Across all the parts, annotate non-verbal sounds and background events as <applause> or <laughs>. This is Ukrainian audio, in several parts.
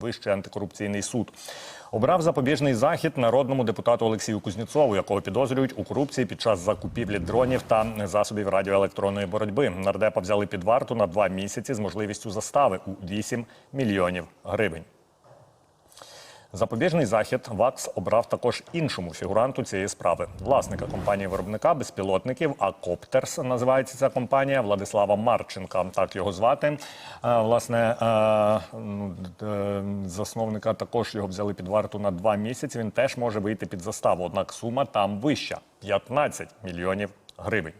Вищий антикорупційний суд обрав запобіжний захід народному депутату Олексію Кузнєцову, якого підозрюють у корупції під час закупівлі дронів та засобів радіоелектронної боротьби. Нардепа взяли під варту на два місяці з можливістю застави у 8 мільйонів гривень. Запобіжний захід ВАКС обрав також іншому фігуранту цієї справи власника компанії виробника безпілотників. А Коптерс називається ця компанія Владислава Марченка. Так його звати. Е, Власне, е, е, засновника також його взяли під варту на два місяці. Він теж може вийти під заставу. Однак сума там вища 15 мільйонів гривень.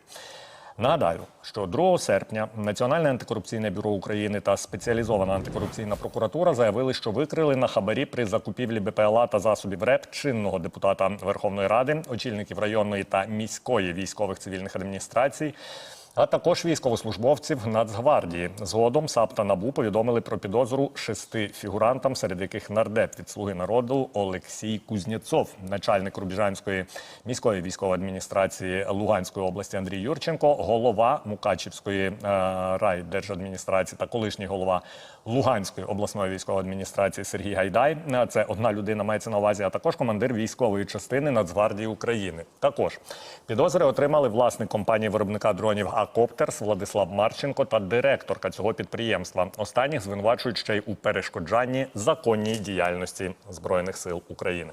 Нагадаю, що 2 серпня Національне антикорупційне бюро України та спеціалізована антикорупційна прокуратура заявили, що викрили на хабарі при закупівлі БПЛА та засобів РЕП чинного депутата Верховної Ради, очільників районної та міської військових цивільних адміністрацій. А також військовослужбовців Нацгвардії. Згодом САП та НАБУ повідомили про підозру шести фігурантам, серед яких нардеп від слуги народу Олексій Кузнєцов, начальник Рубіжанської міської військової адміністрації Луганської області Андрій Юрченко, голова Мукачівської е, райдержадміністрації та колишній голова Луганської обласної військової адміністрації Сергій Гайдай. Е, Це одна людина мається на увазі, а також командир військової частини Нацгвардії України. Також підозри отримали власник компанії виробника дронів Акоптерс Владислав Марченко та директорка цього підприємства. Останніх звинувачують ще й у перешкоджанні законній діяльності збройних сил України.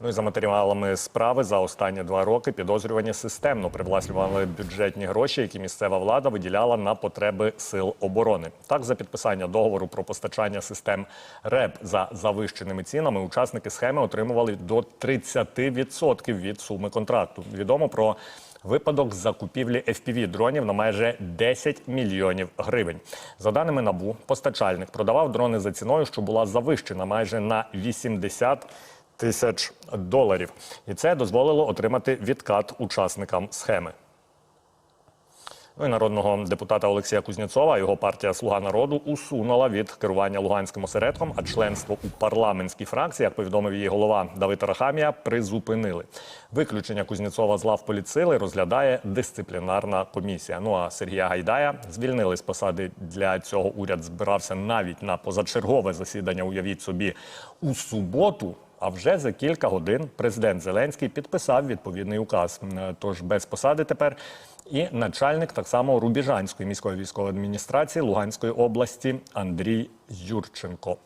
Ну і за матеріалами справи за останні два роки підозрювані системно привласнювали бюджетні гроші, які місцева влада виділяла на потреби сил оборони. Так, за підписання договору про постачання систем РЕБ за завищеними цінами, учасники схеми отримували до 30% від суми контракту. Відомо про Випадок закупівлі fpv дронів на майже 10 мільйонів гривень. За даними НАБУ, постачальник продавав дрони за ціною, що була завищена майже на 80 тисяч доларів. І це дозволило отримати відкат учасникам схеми. Ну і народного депутата Олексія Кузнєцова його партія Слуга народу усунула від керування Луганським осередком, а членство у парламентській фракції, як повідомив її голова Давид Рахамія, призупинили. Виключення Кузнєцова з лав політсили розглядає дисциплінарна комісія. Ну а Сергія Гайдая звільнили з посади. Для цього уряд збирався навіть на позачергове засідання. Уявіть собі у суботу. А вже за кілька годин президент Зеленський підписав відповідний указ. Е, Тож без посади тепер і начальник так само Рубіжанської міської військової адміністрації Луганської області Андрій Юрченко.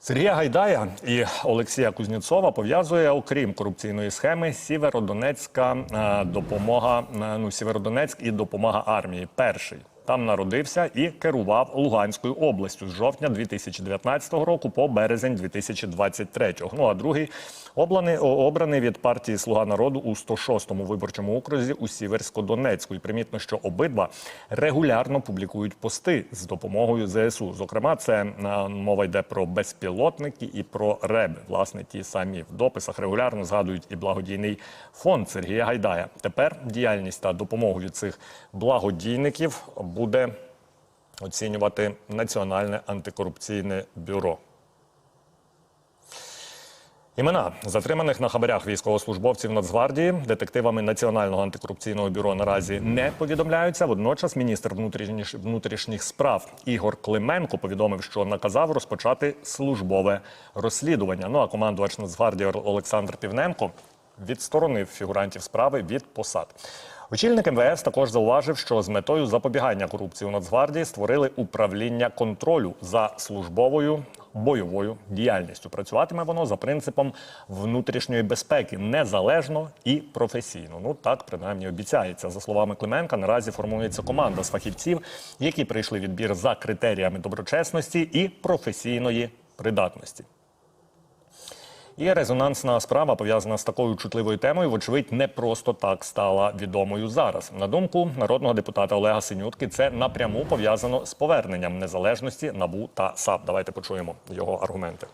Сергія Гайдая і Олексія Кузнєцова пов'язує, окрім корупційної схеми, Сєвєродонецька е, допомога. е, Ну, Сєвєродонецьк і допомога армії. Перший там народився і керував Луганською областю з жовтня 2019 року по березень 2023. Ну а другий обраний, обраний від партії Слуга народу у 106-му виборчому окрузі у Сіверсько-Донецьку. І примітно, що обидва регулярно публікують пости з допомогою ЗСУ. Зокрема, це е, мова йде про безпілотники і про реби. Власне, ті самі в дописах регулярно згадують і благодійний фонд Сергія Гайдая. Тепер діяльність та допомогу від цих благодійників буде оцінювати Національне антикорупційне бюро. Імена затриманих на хабарях військовослужбовців Нацгвардії детективами Національного антикорупційного бюро наразі не повідомляються. Водночас міністр внутрішніх, внутрішніх справ Ігор Клименко повідомив, що наказав розпочати службове розслідування. Ну а командувач Нацгвардії Олександр Півненко відсторонив фігурантів справи від посад. Очільник МВС також зауважив, що з метою запобігання корупції у Нацгвардії створили управління контролю за службовою бойовою діяльністю. Працюватиме воно за принципом внутрішньої безпеки незалежно і професійно. Ну так принаймні обіцяється. За словами Клименка, наразі формується команда з фахівців, які прийшли відбір за критеріями доброчесності і професійної придатності. І резонансна справа пов'язана з такою чутливою темою, вочевидь, не просто так стала відомою зараз. На думку народного депутата Олега Синютки, це напряму пов'язано з поверненням незалежності НАБУ та САП. Давайте почуємо його аргументи.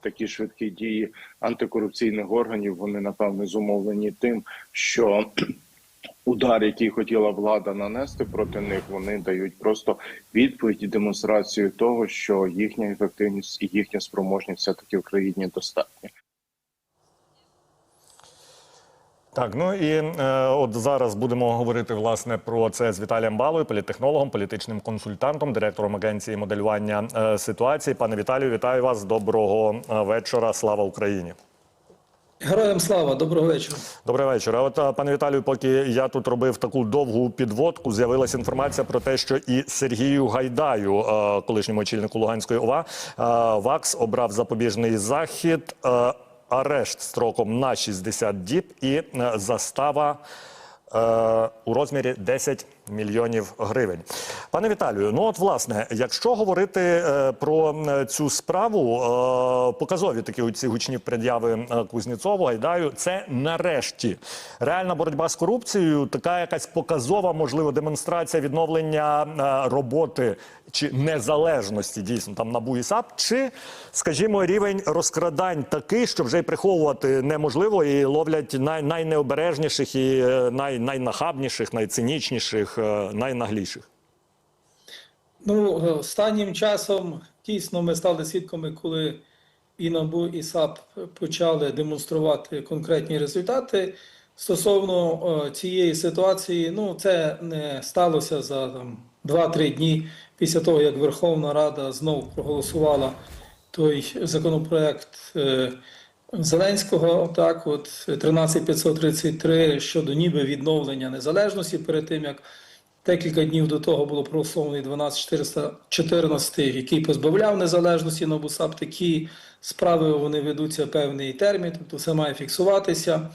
такі швидкі дії антикорупційних органів вони напевно зумовлені тим, що удар, який хотіла влада нанести проти них, вони дають просто відповідь і демонстрацію того, що їхня ефективність і їхня спроможність все таки в країні достатня. Так, ну і е, от зараз будемо говорити власне про це з Віталієм Балою, політтехнологом, політичним консультантом, директором агенції моделювання е, ситуації. Пане Віталію, вітаю вас. Доброго е, вечора. Слава Україні. Героям слава, доброго вечора. Добрий вечір. От пане Віталію, поки я тут робив таку довгу підводку, з'явилася інформація про те, що і Сергію Гайдаю, колишньому очільнику Луганської ОВА, ВАКС обрав запобіжний захід, арешт строком на 60 діб і застава. е, У розмірі 10 мільйонів гривень. Пане Віталію, ну от власне, якщо говорити е, про е, цю справу, е, показові такі ці гучні пред'яви е, Кузнєцову, Гайдаю, це нарешті реальна боротьба з корупцією, така якась показова, можливо, демонстрація відновлення е, роботи чи незалежності дійсно там НАБУ і САП, чи, скажімо, рівень розкрадань такий, що вже й приховувати неможливо, і ловлять най, найнеобережніших і е, най, найнахабніших, найцинічніших, найнагліших. Ну, е, останнім часом дійсно ми стали свідками, коли і НАБУ, і САП почали демонструвати конкретні результати. Стосовно е, цієї ситуації, ну це не сталося за там 2-3 дні після того, як Верховна Рада знову проголосувала той законопроект е, Зеленського, так от 13533 щодо ніби відновлення незалежності перед тим як Декілька днів до того було проголосований 12414, який позбавляв незалежності на БУСАП. Такі справи вони ведуться певний термін, тобто все має фіксуватися.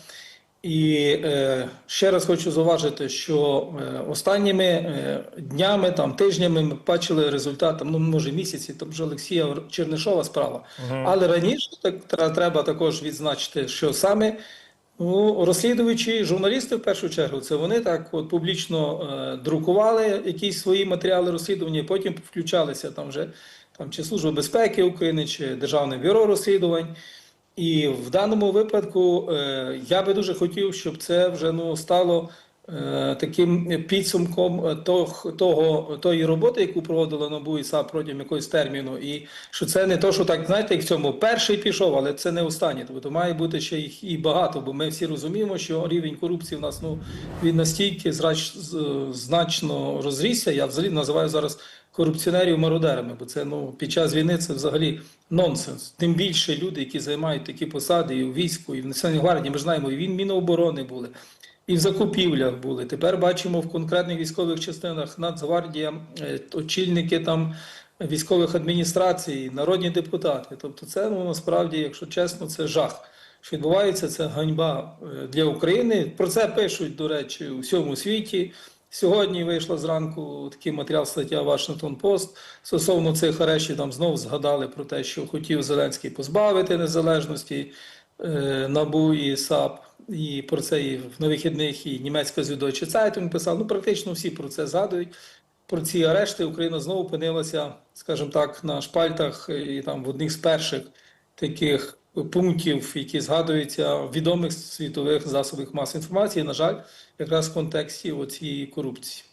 І е, ще раз хочу зауважити, що е, останніми е, днями, там тижнями ми бачили результат, там, ну може місяці, там вже Олексія Чернишова справа. Але раніше так треба також відзначити, що саме Ну, розслідувачі, журналісти в першу чергу, це вони так от публічно е, друкували якісь свої матеріали розслідування, і потім включалися там вже там чи Служба безпеки України, чи Державне бюро розслідувань. І в даному випадку е, я би дуже хотів, щоб це вже ну стало таким підсумком е, того, тої роботи, яку проводила НАБУ і САП протягом якогось терміну, і що це не то, що так знаєте, як в цьому перший пішов, але це не останній. Тобто має бути ще їх і багато, бо ми всі розуміємо, що рівень корупції в нас ну він настільки значно розрісся. Я взагалі називаю зараз корупціонерів мародерами, бо це ну під час війни це взагалі нонсенс. Тим більше люди, які займають такі посади і у війську, і в Національній гвардії, ми ж знаємо, і він Міноборони були. І в закупівлях були. Тепер бачимо в конкретних військових частинах Нацгвардія, е, очільники там військових адміністрацій, народні депутати. Тобто, це ну насправді, якщо чесно, це жах. Що відбувається, це ганьба е, для України. Про це пишуть, до речі, у всьому світі. Сьогодні вийшла зранку такий матеріал стаття Вашингтон Пост стосовно цих арештів. Там знову згадали про те, що хотів Зеленський позбавити незалежності е, НАБУ і САП. І про це і на вихідних і німецька Süddeutsche Zeitung писав. Ну, практично всі про це згадують. Про ці арешти Україна знову опинилася, скажімо так, на шпальтах і там в одних з перших таких пунктів, які згадуються в відомих світових засобах масової інформації, на жаль, якраз в контексті цієї корупції.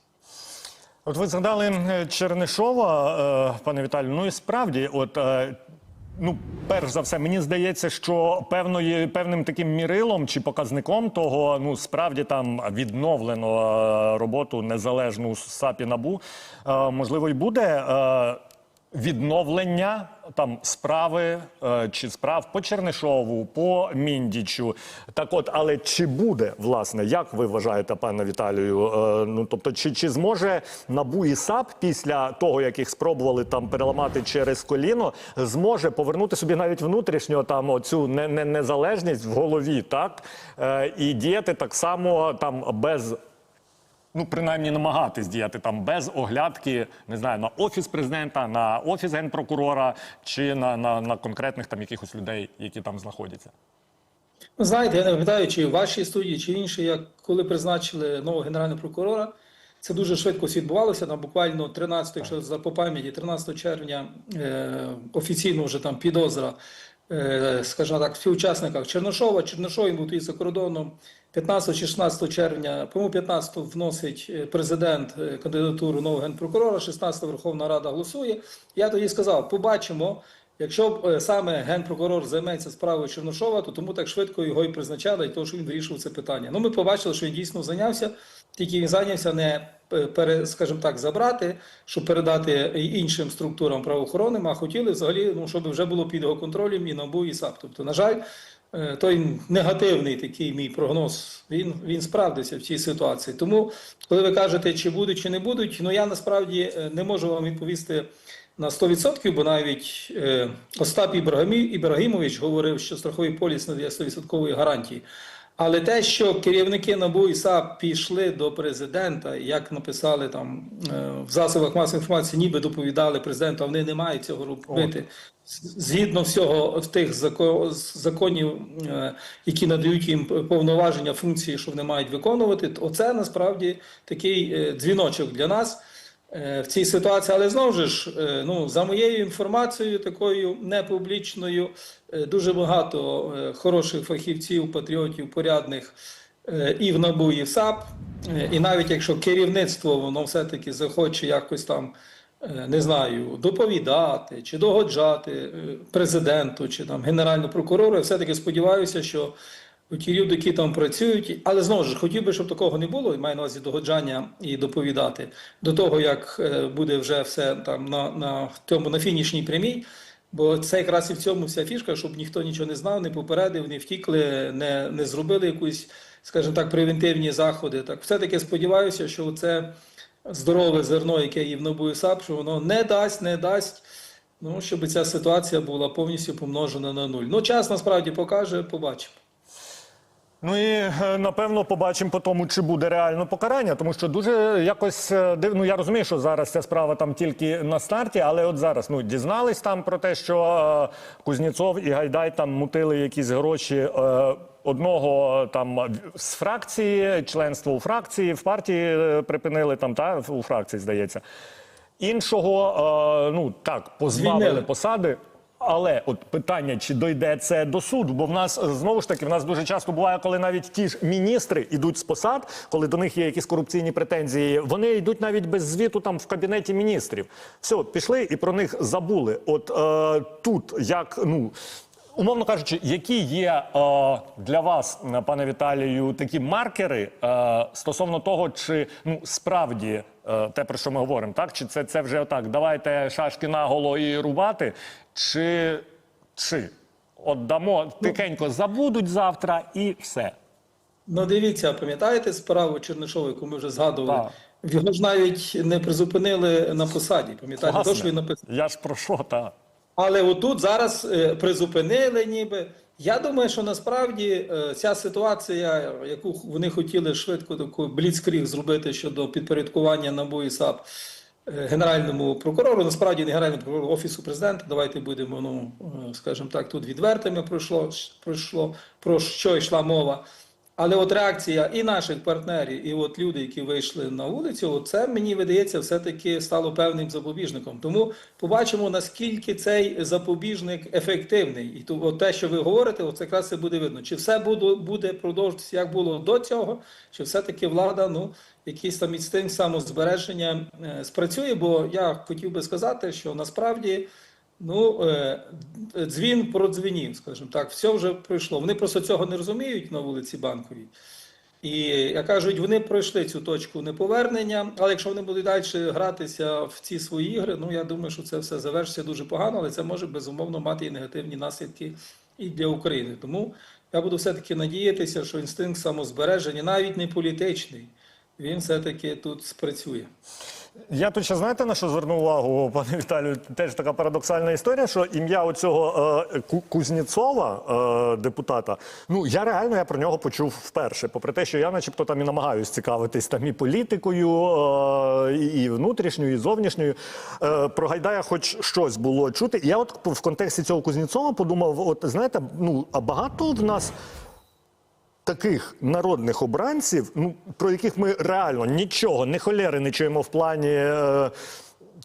От ви згадали е, Чернишова, е, пане Віталію. Ну і справді, от. Ну, перш за все, мені здається, що певною певним таким мірилом чи показником того, ну справді там відновлено е, роботу незалежну САПі НАБУ, е, можливо, і буде. Е, відновлення там справи е, чи справ по Чернишову, по Міндічу. Так, от, але чи буде власне, як ви вважаєте, пане Віталію? Е, ну тобто, чи, чи зможе НАБУ і САП після того, як їх спробували там переламати через коліно, зможе повернути собі навіть внутрішньо там оцю не, не, незалежність в голові, так е, і діяти так само там без. Ну, принаймні намагатись діяти там без оглядки, не знаю, на офіс президента, на офіс генпрокурора чи на, на, на конкретних там якихось людей, які там знаходяться. Ви знаєте, я не пам'ятаю, чи в вашій студії, чи інші, як коли призначили нового генерального прокурора, це дуже швидко відбувалося. Там буквально 13, якщо за по пам'яті, 13 червня е, офіційно вже там підозра, е, скажімо так, в співучасниках Черношова. Черношов він був тоді за кордоном. 15 чи 16 червня, по-моєму, 15 вносить е, президент е, кандидатуру нового генпрокурора, 16 Верховна Рада голосує. Я тоді сказав: побачимо, Якщо б е, саме генпрокурор займеться справою Черношова, то тому так швидко його і призначали, і того, що він вирішував це питання. Ну, ми побачили, що він дійсно зайнявся, тільки він зайнявся не скажімо так, забрати, щоб передати іншим структурам правоохоронним, а хотіли взагалі, ну, щоб вже було під його контролем і НАБУ, і САП. Тобто, на жаль, той негативний такий мій прогноз, він, він справдився в цій ситуації. Тому, коли ви кажете, чи будуть, чи не будуть, ну я насправді е, не можу вам відповісти на 100%, бо навіть е, Остап Ібрагімович говорив, що страховий поліс надає 100% гарантії. Але те, що керівники НАБУ і САП пішли до президента, як написали там е, в засобах масової інформації, ніби доповідали президенту, а вони не мають цього робити. Згідно всього в тих зако- законів, е, які надають їм повноваження, функції, що вони мають виконувати, то це насправді такий е, дзвіночок для нас в цій ситуації. Але знову ж, е, ну, за моєю інформацією, такою непублічною, е, дуже багато е, хороших фахівців, патріотів, порядних е, і в НАБУ, і в САП. Е, І навіть якщо керівництво воно все-таки захоче якось там, е, не знаю, доповідати чи догоджати е, президенту чи там генеральному прокурору, я все-таки сподіваюся, що ті люди, які там працюють, але знову ж хотів би, щоб такого не було, і маю на увазі догоджання і доповідати до того, як е, буде вже все там на, на тому на фінішній прямій. Бо це якраз і в цьому вся фішка, щоб ніхто нічого не знав, не попередив, не втікли, не, не зробили якусь, скажімо так, превентивні заходи. Так, все-таки сподіваюся, що це здорове зерно, яке є в НАБУ і САП, що воно не дасть, не дасть. Ну, щоб ця ситуація була повністю помножена на нуль. Ну, час насправді покаже, побачимо. Ну і е, напевно побачимо по тому, чи буде реально покарання, тому що дуже якось е, див- ну я розумію, що зараз ця справа там тільки на старті, але от зараз ну дізнались там про те, що е, Кузнєцов і Гайдай там мутили якісь гроші. Е, Одного там з фракції, членство у фракції, в партії припинили там, та у фракції, здається. Іншого, е, ну так, позбавили посади. Але от питання, чи дойде це до суду? Бо в нас е, знову ж таки в нас дуже часто буває, коли навіть ті ж міністри йдуть з посад, коли до них є якісь корупційні претензії, вони йдуть навіть без звіту там в кабінеті міністрів. Все, пішли і про них забули. От е, тут як ну. Умовно кажучи, які є е, для вас, е, пане Віталію, такі маркери е, стосовно того, чи ну справді е, те, про що ми говоримо, так чи це, це вже отак, давайте шашки наголо і рубати, чи, чи от дамо тихенько забудуть завтра і все. Ну, дивіться, пам'ятаєте справу Чернишова, яку ми вже згадували? Так. Його ж навіть не призупинили на посаді. Пам'ятаєте, то, що він написав. я ж про що та Але отут зараз е, призупинили ніби. Я думаю, що насправді е, ця ситуація, яку вони хотіли швидко таку бліцкріг зробити щодо підпорядкування НАБУ і САП генеральному прокурору, насправді не генеральному прокурору офісу президента. Давайте будемо, ну е, скажімо так, тут відвертими пройшло пройшло про що йшла мова. Але от реакція і наших партнерів, і от люди, які вийшли на вулицю, це мені видається, все-таки стало певним запобіжником. Тому побачимо, наскільки цей запобіжник ефективний. І то, те, що ви говорите, от якраз це буде видно. Чи все буде, буде продовжуватися, як було до цього, чи все-таки влада, ну, якийсь там інстинкт самозбереження е, спрацює. Бо я хотів би сказати, що насправді. Ну, е, дзвін продзвінів, скажімо так, все вже пройшло. Вони просто цього не розуміють на вулиці Банковій. І як кажуть, вони пройшли цю точку неповернення, але якщо вони будуть далі гратися в ці свої ігри, ну я думаю, що це все завершиться дуже погано, але це може безумовно мати і негативні наслідки і для України. Тому я буду все-таки надіятися, що інстинкт самозбереження, навіть не політичний, він все-таки тут спрацює. Я тут ще знаєте на що звернув увагу, <laughs> пане Віталію? Теж така парадоксальна історія, що ім'я оцього е, Ку- Кузнєцова, е, депутата, ну я реально я про нього почув вперше. Попри те, що я, начебто, там і намагаюсь цікавитись там і політикою, е, і, внутрішньою, і зовнішньою. Е, про Гайдая, хоч щось було чути. Я от в контексті цього Кузнєцова подумав: от знаєте, ну а багато в нас таких народних обранців, ну про яких ми реально нічого, не холєри не чуємо в плані. Е,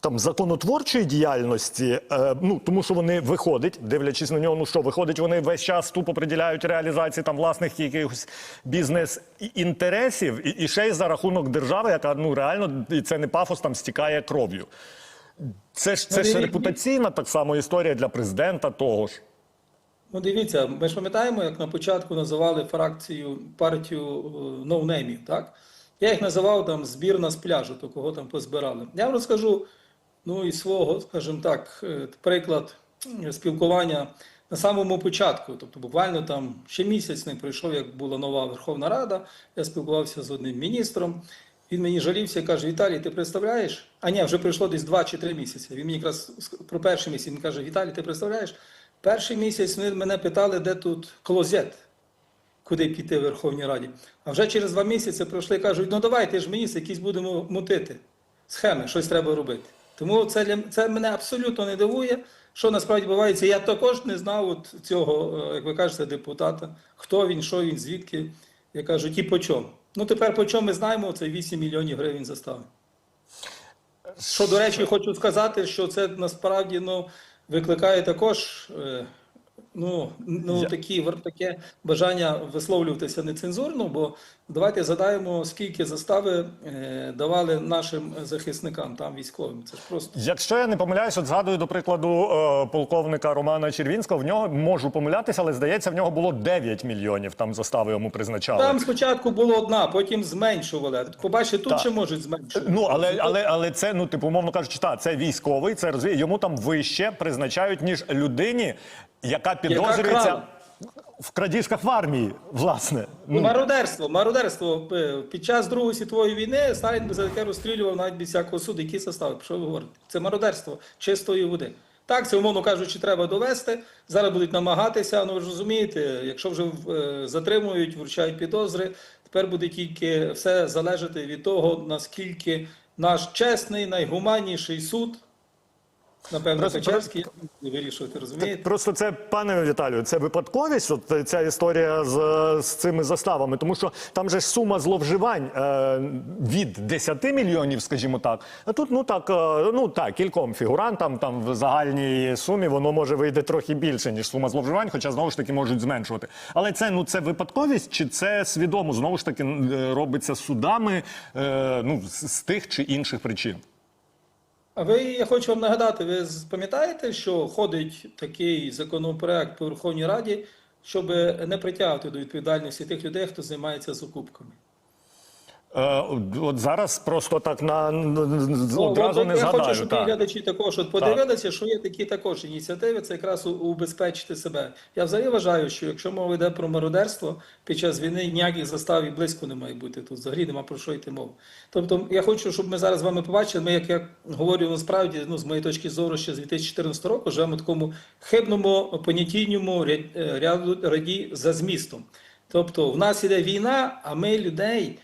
там законотворчої діяльності, е, ну тому що вони виходять, дивлячись на нього, ну що виходить, вони весь час тупо приділяють реалізації там власних якихось бізнес-інтересів, і, і ще й за рахунок держави, яка ну реально і це не пафос там стікає кров'ю. Це ж це ж репутаційна так само історія для президента того ж. Ну, дивіться, ми ж пам'ятаємо, як на початку називали фракцію партію ноунеймів, так? Я їх називав там збірна з пляжу, то кого там позбирали. Я вам розкажу, ну, із свого, скажімо так, е, приклад е, спілкування на самому початку. Тобто, буквально там ще місяць не пройшов, як була нова Верховна Рада. Я спілкувався з одним міністром. Він мені жалівся і каже: Віталій, ти представляєш? А ні, вже пройшло десь 2 чи 3 місяці. Він мені якраз про перший місяць він каже: Віталій, ти представляєш? Перший місяць мене питали, де тут клозет, куди піти в Верховній Раді. А вже через два місяці пройшли кажуть: ну давай, ти ж міністр, якісь будемо мутити схеми, щось треба робити. Тому це, це мене абсолютно не дивує, що насправді відбувається. Я також не знав от цього, е, як ви кажете, депутата, хто він, що він, звідки. Я кажу, і по чому. Ну тепер по чому ми знаємо, це 8 мільйонів гривень застави. Що, до речі, хочу сказати, що це насправді ну, викликає також е, ну, ну, такі, таке бажання висловлюватися нецензурно, бо давайте згадаємо, скільки застави е, давали нашим захисникам, там військовим. Це ж просто. Якщо я не помиляюсь, от згадую до прикладу е, полковника Романа Червінського. В нього можу помилятися, але здається, в нього було 9 мільйонів. Там застави йому призначали. Там спочатку було одна, потім зменшували. Побачите, тут Так. ще можуть зменшувати. Ну але але але це ну типу, умовно кажучи, та це військовий, це розві... йому там вище призначають ніж людині, яка підозрюється крала. В крадіжках в армії, власне. Ну, мародерство, мародерство. Е, Під час Другої світової війни Сталін таке розстрілював навіть без всякого суду. Які состави? Про що ви говорите? Це мародерство чистої води. Так, це, умовно кажучи, треба довести. Зараз будуть намагатися. Ну ви ж розумієте, якщо вже е, затримують, вручають підозри, тепер буде тільки все залежати від того, наскільки наш чесний, найгуманніший суд, напевно, Просто- Печерський, буде вирішувати, розумієте? Просто це, пане Віталію, це випадковість, от ця історія з, з цими заставами, тому що там же ж сума зловживань е, від 10 мільйонів, скажімо так. А тут ну так, е, ну так, кільком фігурантам там в загальній сумі воно може вийти трохи більше, ніж сума зловживань, хоча знову ж таки можуть зменшувати. Але це ну це випадковість, чи це свідомо знову ж таки е, робиться судами е, ну, з, з тих чи інших причин? А ви, я хочу вам нагадати, ви пам'ятаєте, що ходить такий законопроект по Верховній Раді, щоб не притягувати до відповідальності тих людей, хто займається закупками? Е, от зараз просто так на Ну, одразу не я хочу, щоб глядачі також от подивилися, що є такі також ініціативи, це якраз убезпечити себе. Я взагалі вважаю, що якщо мова йде про мародерство під час війни, ніяких застав і близько не має бути. Тут взагалі нема про що йти мова. Тобто я хочу, щоб ми зараз з вами побачили, ми, як я говорю, насправді, ну, з моєї точки зору, ще з 2014 року живемо в такому хибному понятійному е, ряду раді за змістом. Тобто, в нас іде війна, а ми людей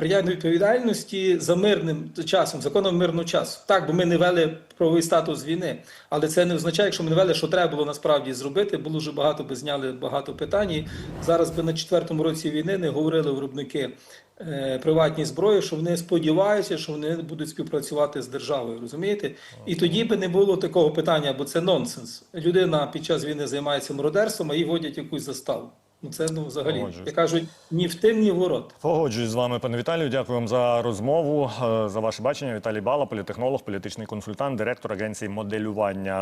е, відповідальності за мирним часом, законом мирного часу. Так, бо ми не вели правовий статус війни, але це не означає, якщо ми не вели, що треба було насправді зробити. Було вже багато, би зняли багато питань. І зараз би на четвертому році війни не говорили виробники е, приватні зброї, що вони сподіваються, що вони будуть співпрацювати з державою. Розумієте? І тоді би не було такого питання, бо це нонсенс. Людина під час війни займається мародерством, а їй вводять якусь заставу. Ну це ну взагалі, як кажуть, ні в тим, ні в ворот. Погоджуюсь з вами, пане Віталію. Дякую вам за розмову, е, за ваше бачення. Віталій Бала, політехнолог, політичний консультант, директор агенції моделювання